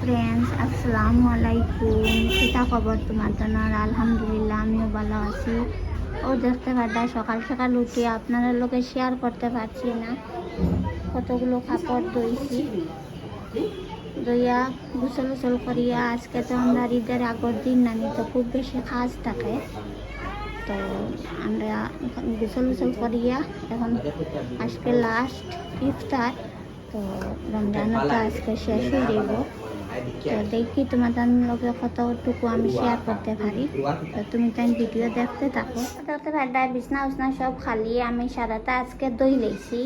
Friends আসসালামু আলাইকুম। কিতা খবর তোমার জন্য আলহামদুলিল্লাহ আমিও ভালো আছি। ও, দেখতে পারদা, সকাল সকাল উঠে আপনারা লোকে শেয়ার করতে পারছি না। কতগুলো কাপড় ধুইছি। দইয়া গুসল উসল করিয়া আজকে তো আমরা ঈদের আগর দিন নানি তো খুব বেশি কাজ থাকে। তো আমরা গুসল উসল করিয়া এখন আজকে লাস্ট ইফতার, তো রমজানও তো আজকে শেষ হয়ে যাব তো দেখি তোমাদের লগে কতটুকু আমি শেয়ার করতে পারি। তো তুমি তাই ভিডিও দেখতে থাকো। দেখতে পারদা বিছনা উছনা সব খালি। আমি সারাটা আজকে দই লেছি।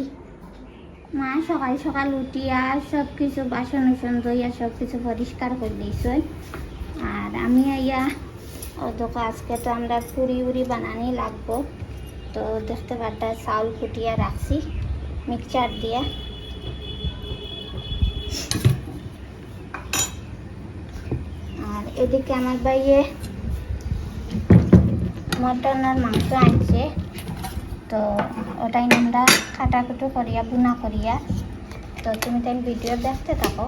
মা সকাল সকাল উঠিয়া সব কিছু বাসন উসন ধইয়া সব কিছু পরিষ্কার করে দিয়েছে আর আমি আইয়া ও দেখো আজকে তো আমরা পুরি উড়ি বানানি লাগবো। তো দেখতে পারটা চাউল ফুটিয়া রাখছি মিক্সচার দিয়া আর এদিকে আমার ভাইয়ে মটন আর মাংস আনছে। তো ওটাই আমরা কাটাকুটো করিয়া, বুনা করিয়া। তো তুমি তাই ভিডিও দেখতে থাকো।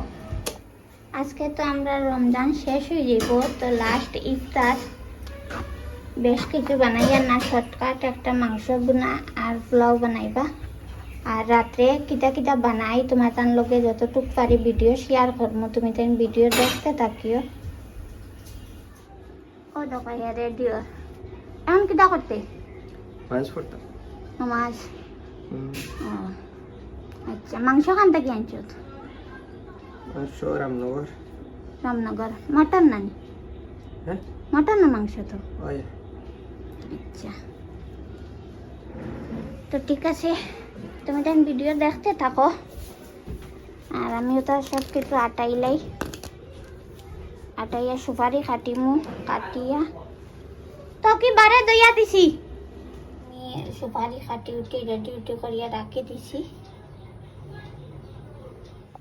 আজকে তো আমরা রমজান শেষ হয়ে যাব। তো লাস্ট ইফতার। বেশ কিছু বানাইয়া না শর্টকাট একটা মাংস বুনা আর পোলাও বানাইবা। আর রাত্রে কিতা কিতা বানাই, তোমার তার লগে যতটুক পারি ভিডিও শেয়ার করব তুমি তাই ভিডিও দেখতে থাকিও। ও দোকান রেডিও এখন কিতা করতে মাছ করতাম মাছ হুম, ও আচ্ছা মাংস খান থেকে আনছো মাংস রামনগর রামনগর মটন নানি হ্যাঁ মটন না মাংস তো ওই আচ্ছা তো ঠিক আছে তুমি তাই ভিডিও দেখতে থাকো আর আমিও তো সব কিছু আটাইলাই আটাইয়া সুপারি কাটিমু কাটিয়া। তো কি বারে দইয়া দিছি। সুপারি কাটি উঠে রেডি উঠে করিয়া রাখি দিছি।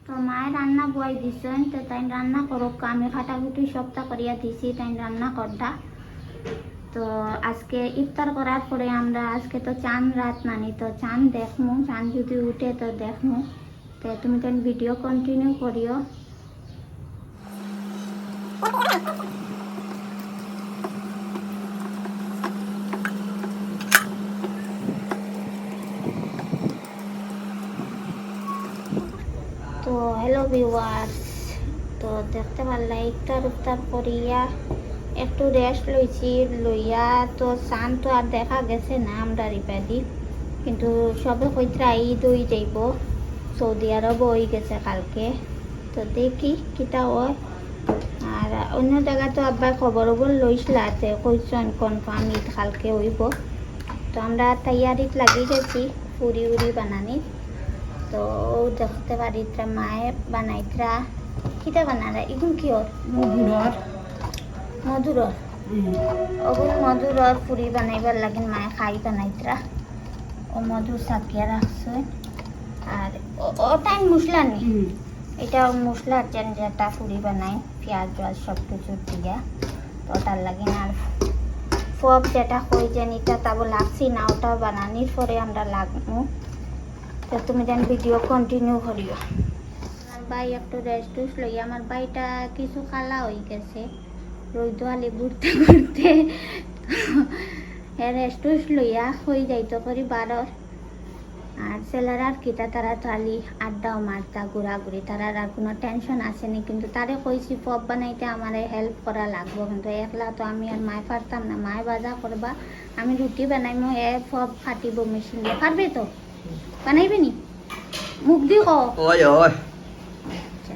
তো মায়ের রান্না বয় দিছেন, তো তাই রান্না করুক। আমি খাটাকুটি সবটা করিয়া দিছি, তাই রান্না করটা। তো আজকে ইফতার করার পরে আমরা আজকে তো চাঁদ রাত নানি, তো চাঁদ দেখমু। চাঁদ যদি উঠে তো দেখমু। তো তুমি তো ভিডিও কন্টিনিউ করিও। তো হ্যালো ভিউয়ার্স তো, দেখতে পারলা ইফতার উফতার করিয়া, একটু রেস্ট লইছি, লইয়া তো চান তো আর দেখা গেছে না আমরা রিপাদি। কিন্তু সবে কইতরা ঈদ হয়ে যাইব, সৌদি আরব হয়ে গেছে কালকে। তো দেখি কিতা হয়। অন্য জায়গা তো আব্বাই খবর খবর লইছিলা যে কইছেন কনফার্ম ঈদ কালকে হইব। তো আমরা তৈয়ারিত লাগি গেছি পুরি উড়ি বানানি। তো দেখতে পারিত্রা মায়ে বানাইত্রা কিতা বানারা এগুন কি ওর মধুরর মধুরর ওগুন মধুরর পুরি বানাইবার লাগিন মায়ে খাই বানাইত্রা ও মধুর সাকিয়া রাখছে আর ও- ওটাই মশলা নি? এটা মশলার যেন যেটা পুরি বানাই, পেঁয়াজ, জল সব কিছু দিয়া। তো ওটার লাগিন আর ফব যেটা কই যেন এটা তাবো লাগছি না ওটা বানানির পরে আমরা লাগবো। তো তুমি যেন ভিডিও কন্টিনিউ করিও। আমার ভাই একটু রেস্ট টুস লই আমার ভাইটা কিছু খালা হয়ে গেছে। রোদ আলি ঘুরতে ঘুরতে। রেস্ট টুস লইয়া হয়ে যাইতো করি বারোর। আর ছেলেরা আর কিটা তারা তালি আড্ডাও মারতা ঘোরাঘুরি। তারা আর কোনো টেনশন আসেনি কিন্তু তারে কইছি পপ বানাইতে আমার হেল্প করা লাগবো। কিন্তু একলা তো আমি আর মায় পারতাম না। মায় বাজা করবা আমি রুটি বানাইমো এ পপ ফাটিব মেশিন দিয়ে পারবে তো? বানাইবে নি? মুখ দি কো ওই ওই। আচ্ছা।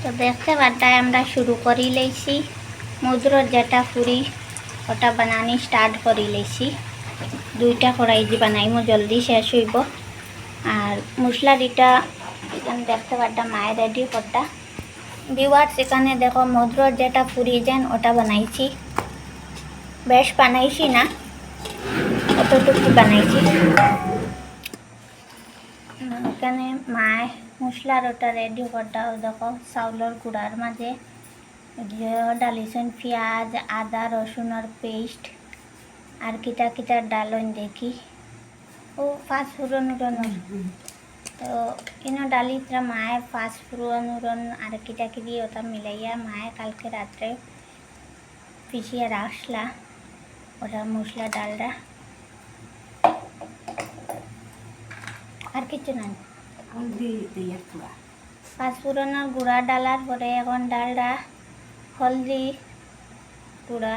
তো দেখতে পারতায় আমরা শুরু করি লেছি মধুরর যেটা পুরি ওটা বানানি স্টার্ট করি লেছি দুইটা কড়াই দিয়ে বানাইমো জলদি শেষ হইব। আর মশলারিটা এখানে দেখতে পারতাম মায়ের রেডি করটা ভিওয়ার্স এখানে দেখো মধুরর যেটা পুরি যেন ওটা বানাইছি। বেশ বানাইছি না, অতটুকু বানাইছি। এখানে মায় মশলার ওটা রেডি করটা দেখো, চাউলের গুঁড়ার মাঝে। ডালিছেন পেঁয়াজ, আদা রসুনের পেস্ট আর কিটা কিটা ডালন দেখি। ও পাঁচ ফুরন উড়ন তো, ইনো ডালিটা মায়ে পাঁচ ফুরন উরন আর কিটা কিবি ওটা মিলাইয়া মায়ে কালকে রাত্রে পিছিয়ে রাখলা ওটা মশলা ডালটা আর কিছু পুরা পাঁচফোড়নের গুঁড়া ডালার পরে এখন ডালটা হলদি, গুঁড়া।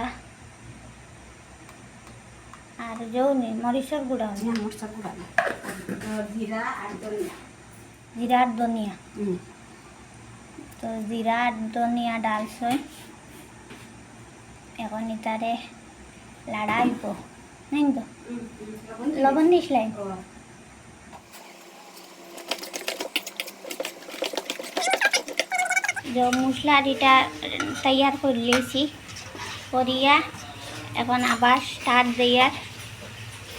আর যৌনি মরিচর গুঁড়া জিরা মশলা গুঁড়া আর জিরা আর ধনিয়া। জিরার ধনিয়া। হুম। তো জিরা আর ধনিয়া ডালছই এখন ইতারে লাড়াইব নাই তো? লবণ দিসলাই যে মশলার এটা তৈয়ার করে লিয়েছি করিয়া এখন আবার স্টার্ট দেয়ার।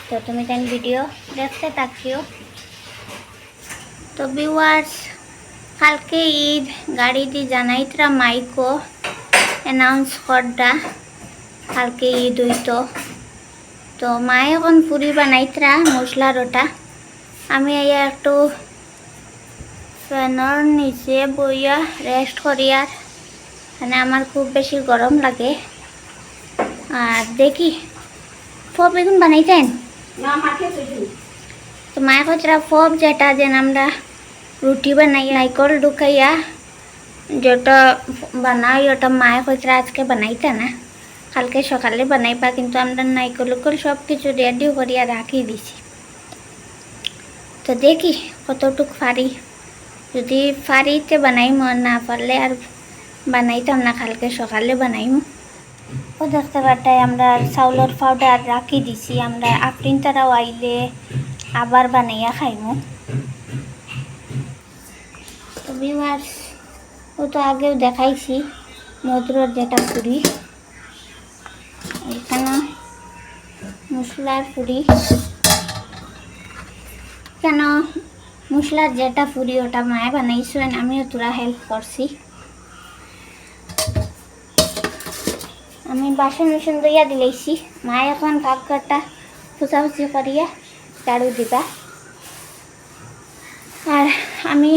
তো তুমি তেন ভিডিও দেখতে থাকিও। তো ভিউয়ার্স কালকে ঈদ, গাড়ি দি জানাইতরা মাইকো অ্যানাউন্স করডা কালকে ঈদ হইতো। তো মায়ে এখন পুরি বানাইতরা মশলার ওটা আমি একটু ফ্যানের নিচে বইয়া রেস্ট করিয়ার মানে আমার খুব বেশি গরম লাগে। আর দেখি ফব বেগুন বানাইতেন? তুই তো মায়ে কচরা ফব যেটা যেন আমরা রুটি বানাই নাইকল ঢুকাইয়া যেটা বানাই, ওটা মায়ে কচরা আজকে বানাইতে না, কালকে সকালে বানাইবা, কিন্তু আমরা নাইকল উকল সব কিছু রেডি করিয়া রাখি দিছি। তো দেখি কতটুক পারি। যদি পারিতে বানাইম, আর না পারলে আর বানাইতাম না, কালকে সকালে বানাইম। ও দেখতে পারটাই আমরা চাউলের পাউডার রাখি দিছি, আমরা আফরিন তারাও আইলে আবার বানাইয়া খাইমু। ও তো আগেও দেখাইছি, মধুরর যেটা পুরি। এখানে মশলার পুরি। কেন মশলার যেটা পুরি ওটা মায়ে বানাইছেন, আমিও তোরা হেল্প করছি। আমি বাসন উসন দইয়া দিলেছি মায়ে এখন কাকটা ফুচাফুচি করিয়া ঝাড়ু দিবা। আর আমি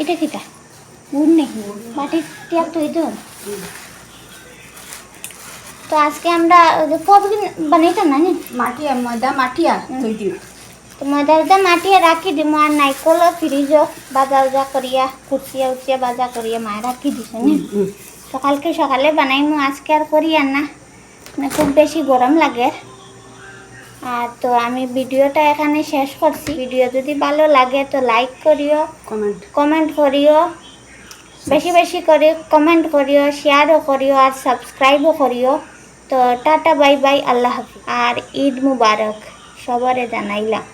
এটা কিটা? গুড় নেই বাটির টিয়াক তো তো আজকে আমরা কবে বানাইতাম না? মাটিয়া ময়দা মাটিয়া দিও তো ময়দা উদা মাটিয়ে রাখি দিম আর নাইকল ফ্রিজ বাজা উজা করিয়া কুচিয়া উচিয়া বাজা করিয়া মায়ে রাখি দিছে নি। তো কালকে সকালে বানাইমু আজকে আর করি আর না। মানে খুব বেশি গরম লাগে। আর তো আমি ভিডিওটা এখানে শেষ করছি। ভিডিও যদি ভালো লাগে তো লাইক করিও কমেন্ট। কমেন্ট করিও বেশি বেশি করে কমেন্ট করিও শেয়ারও করিও আর সাবস্ক্রাইবও করিও। তো টাটা বাই বাই আল্লাহ হাফিজ। আর ঈদ মুবারক সবারে জানাইলাম।